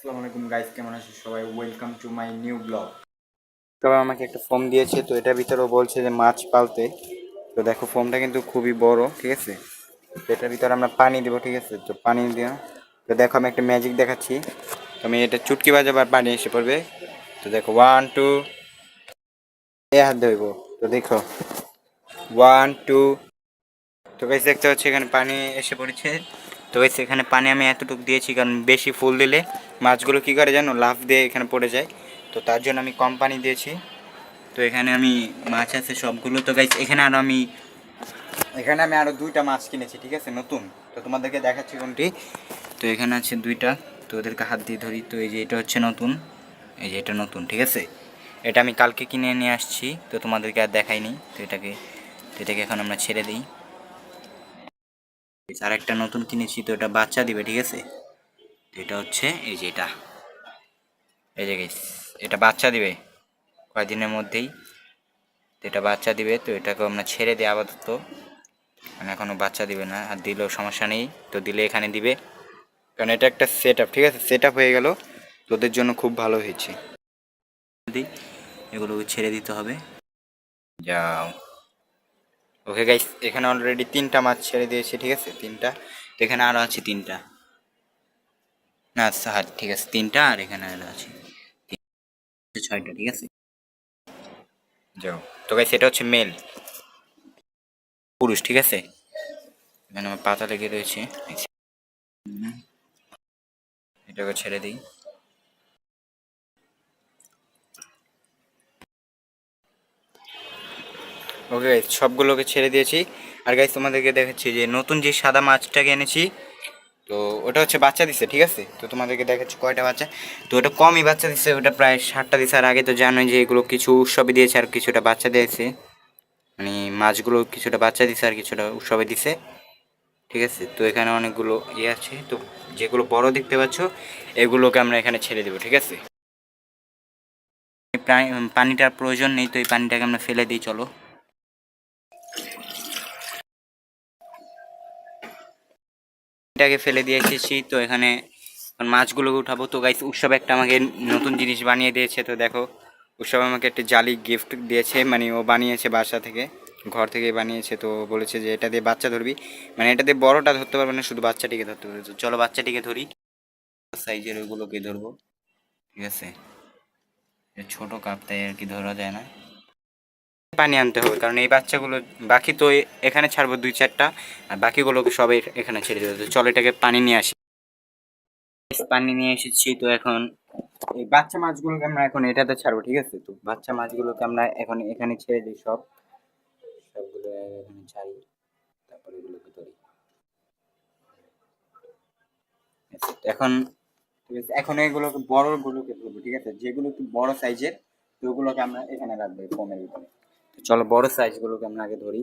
আসসালামু আলাইকুম গাইস কেমন আছো সবাই? Welcome to my new blog সবাই আমাকে একটা ফোম দিয়েছে, তো এটার ভিতরেও বলছে যে মাছ পালতে। তো দেখো ফোমটা কিন্তু খুবই বড়, ঠিক আছে? তো এটার ভিতরে আমরা পানি দেবো, ঠিক আছে? তো পানি দিয়ে, তো দেখো আমি একটা ম্যাজিক দেখাচ্ছি। তো আমি এটা চুটকি বাজাবার পানি এসে পড়বে। তো দেখো ওয়ান টু এ হাত ধরবো তো দেখো ওয়ান টু তো গাইস দেখতে পাচ্ছি এখানে পানি এসে পড়েছে। তো গাইস এখানে পানি আমি এতটুকু দিয়েছি, কারণ বেশি ফুল দিলে মাছগুলো কী করে জানো লাফ দিয়ে এখানে পড়ে যায়? তো তার জন্য আমি কম পানি দিয়েছি। তো এখানে আমি মাছ আছে সবগুলো। তো গাইছি এখানে আরও আমি, এখানে আমি আরও দুইটা মাছ কিনেছি, ঠিক আছে? নতুন। তো তোমাদেরকে দেখাচ্ছি কোনটি। তো এখানে আছে দুইটা। তো ওদেরকে হাত দিয়ে ধরি। তো এই যে এটা হচ্ছে নতুন। এই যে এটা নতুন, ঠিক আছে? এটা আমি কালকে কিনে নিয়ে আসছি। তো তোমাদেরকে আর দেখাইনি। তো এটাকে তো এটাকে এখন আমরা ছেড়ে দিই। আর একটা নতুন কিনেছি। তো এটা বাচ্চা দিবে, ঠিক আছে? এটা হচ্ছে এই যে এটা। এই যে guys, এটা বাচ্চা দিবে কয়েকদিনের মধ্যেই। তো এটা বাচ্চা দিবে তো এটাকে আমরা ছেড়ে দিই আপাতত। মানে এখনও বাচ্চা দিবে না আর দিলেও সমস্যা নেই। তো দিলে এখানে দিবে। কারণ এটা একটা সেট ঠিক আছে? সেট হয়ে গেল। তোদের জন্য খুব ভালো হয়েছে। এগুলোকে ছেড়ে দিতে হবে। যাও। ওকে গাইস এখানে অলরেডি তিনটা মাছ ছেড়ে দিয়েছি ঠিক আছে? তিনটা। এখানে আরও আছে তিনটা। আচ্ছা হ্যাঁ ঠিক আছে, তিনটা আর এখানে আছে। ছয়টা, ঠিক আছে? যাও, তো গাইস এটা হচ্ছে মেল পুরুষ, ঠিক আছে? এখানে আমার পাতা লেগে রয়েছে। এটাকে ছেড়ে দিই। ওকে সবগুলোকে ছেড়ে দিয়েছি। আর গাইস তোমাদেরকে দেখাচ্ছি যে নতুন যে সাদা মাছটাকে এনেছি তো ওটা হচ্ছে বাচ্চা দিছে, ঠিক আছে? তো তোমাদেরকে দেখাচ্ছি কয়টা বাচ্চা। তো ওটা কমই বাচ্চা দিছে, ওটা প্রায় ষাটটা দিছে। আর আগে তো জানোই যে এগুলো কিছু উৎসবে দিয়েছে আর কিছুটা বাচ্চা দিয়েছে। মানে মাছগুলো কিছুটা বাচ্চা দিছে আর কিছুটা উৎসবে দিছে, ঠিক আছে? তো এখানে অনেকগুলো ইয়ে আছে। তো যেগুলো বড় দেখতে পাচ্ছ, এগুলোকে আমরা এখানে ছেড়ে দেবো, ঠিক আছে? পানিটার প্রয়োজন নেই, তো এই পানিটাকে আমরা ফেলে দিই, চলো। এটাকে ফেলে দিয়ে এসেছি। তো এখানে মাছগুলোকে উঠাবো। তো গাইস উৎসব একটা আমাকে নতুন জিনিস বানিয়ে দিয়েছে। তো দেখো, উৎসব আমাকে একটা জালি গিফট দিয়েছে। মানে ও বানিয়েছে বাসা থেকে, ঘর থেকে বানিয়েছে। তো বলেছে যে এটা দিয়ে বাচ্চা ধরবি। মানে এটা দিয়ে বড়টা ধরতে পারবে না, শুধু বাচ্চাটিকে ধরতে পারবে। তো চলো বাচ্চাটিকে ধরি। সাইজের ওইগুলোকে ধরবো। ঠিক আছে? ছোট কাপ, তাই আর কি ধরা যায় না। পানি আনতে হবে, কারণ এই বাচ্চাগুলো, বাকি তো এখানে ছাড়বো দুই চারটা, আর বাকিগুলোকে সবাই এখানে ছেড়ে দেবো। চলো এটাকে পানি নিয়ে আসি। পানি নিয়ে এসেছি তো এখন, এই বাচ্চা মাছগুলোকে আমরা এখন এটাতে ছাড়বো, ঠিক আছে? তো বাচ্চা মাছগুলোকে আমরা এখন এখানে ছেড়ে দিই সব। সবগুলো এখানে ছাড়ি, তারপরে এগুলোকে ধরি। এখন, ঠিক আছে, এখন এগুলোকে, বড়গুলোকে ধরবো, ঠিক আছে? যেগুলো একটু বড় সাইজের, তো ওগুলোকে আমরা এখানে রাখব ফোমের ভিতরে। চলো বড় সাইজগুলোকে আমরা আগে ধরি।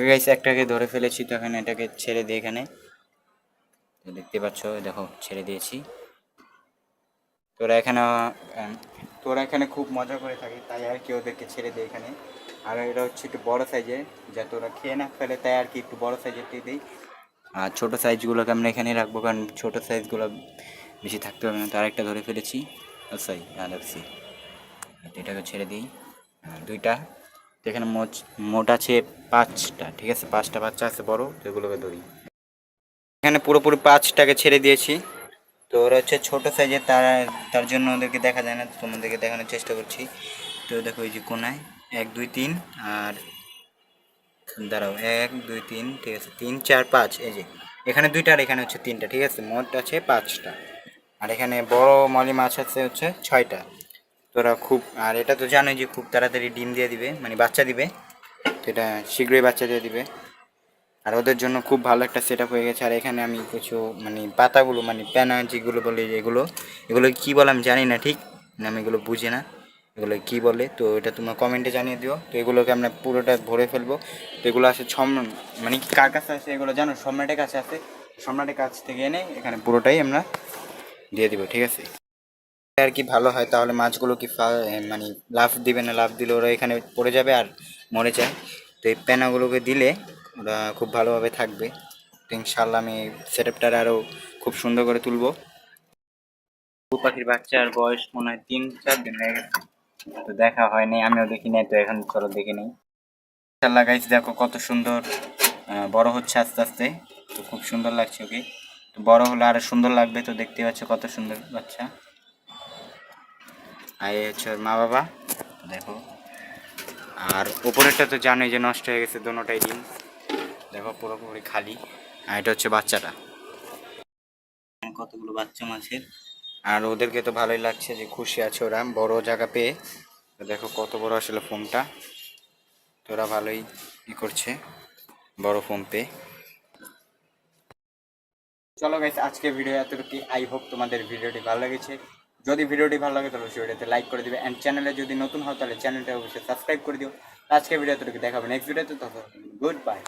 গাইস একটাকে ধরে ফেলেছি তো এখানে, এটাকে ছেড়ে দিই এখানে। দেখতে পাচ্ছ দেখো, ছেড়ে দিয়েছি। তোরা এখানে তোরা এখানে খুব মজা করে থাকি, তাই আর কি ওদেরকে ছেড়ে দেয় এখানে। আর এটা হচ্ছে একটু বড় সাইজের যা তোরা খেয়ে না ফেলে, তাই আর কি একটু বড় সাইজের দিয়ে দিই। আর ছোটো সাইজগুলোকে আমরা এখানে রাখব, কারণ ছোটো সাইজগুলো বেশি থাকতে হবে না, তো আরেকটা ধরে ফেলেছি। সরি আর রাখছি এটাকে ছেড়ে দিই। দুইটা। এখানে মোট মোট আছে পাঁচটা, ঠিক আছে? পাঁচটা বাচ্চা আছে বড় তো এগুলোকে ধরি। এখানে পুরোপুরি পাঁচটাকে ছেড়ে দিয়েছি। তো ওরা হচ্ছে ছোটো সাইজের তার তার জন্য ওদেরকে দেখা যায় না, তো তোমাদেরকে দেখানোর চেষ্টা করছি। তো দেখো এই যে কোনায়, এক, দুই, তিন, আর দাঁড়াও, এক, দুই, তিন, ঠিক আছে? তিন, চার, পাঁচ, এই যে। এখানে দুইটা আর এখানে হচ্ছে তিনটা, ঠিক আছে? মোট আছে পাঁচটা। আর এখানে বড় মলি মাছ আছে হচ্ছে ছয়টা। তোরা খুব, আর এটা তো জানোই যে খুব তাড়াতাড়ি ডিম দিয়ে দিবে মানে বাচ্চা দিবে। তো এটা শীঘ্রই বাচ্চা দিয়ে দিবে। আর ওদের জন্য খুব ভালো একটা সেট হয়ে গেছে। আর এখানে আমি কিছু মানে পাতাগুলো মানে প্যানা যেগুলো বলে এগুলো এগুলো কি বলে আমি জানি না ঠিক মানে আমি এগুলো বুঝি না। এগুলো কি বলে, তো এটা তোমরা কমেন্টে জানিয়ে দিও। তো এগুলোকে আমরা পুরোটা ভরে ফেলব। তো এগুলো আছে ছম মানে কার কাছে আছে এগুলো জানো? সম্রাটের কাছে আছে। সম্রাটের কাছ থেকে এনে এখানে পুরোটাই আমরা দিয়ে দিব, ঠিক আছে? আর কি ভালো হয়, তাহলে মাছগুলো কি মানে লাফ দিবে না, লাফ দিলে ওরা এখানে পড়ে যাবে আর মরে যায়। তো এই প্যানাগুলোকে দিলে ওরা খুব ভালোভাবে থাকবে। তো ইনশাল্লাহ আমি সেটআপটার আরও খুব সুন্দর করে তুলবো। পাখির বাচ্চার বয়স মনে হয় তিন, চার দিন হয়ে গেছে। তো দেখা হয়নি আমিও দেখি নাই, তো এখন চলো দেখে নিই। ইনশাল্লাহ গাইস দেখো কত সুন্দর বড় হচ্ছে আস্তে আস্তে। তো খুব সুন্দর লাগছে ওকে। তো বড় হলে আরও সুন্দর লাগবে, তো দেখতে পাচ্ছ কত সুন্দর বাচ্চা। আর এই হচ্ছে ওর মা বাবা দেখো। আর উপরেরটা তো জানোই যে নষ্ট হয়ে গেছে দোনোটাই ডিম। দেখো পুরোপুরি খালি। আর এটা হচ্ছে বাচ্চাটা। কতগুলো বাচ্চা মাছের? আর ওদেরকে তো ভালোই লাগছে যে খুশি আছে ওরা বড় জায়গা পেয়ে। তো দেখো কত বড় আসলে ফোমটা তো ওরা ভালোই ই করছে বড় ফোম পেয়ে। চলো গাইস আজকে ভিডিও এতটুকু আই হোপ তোমাদের ভিডিওটি ভালো লেগেছে। যদি ভিডিওটি ভালো লাগে, তাহলে ভিডিওতে লাইক করে দিবে। অ্যান্ড চ্যানেলে যদি নতুন হয় তাহলে চ্যানেলটা অবশ্যই সাবস্ক্রাইব করে দিও। আজকে ভিডিওতে দেখাবো নেক্সট ভিডিওতে তখন গুড বাই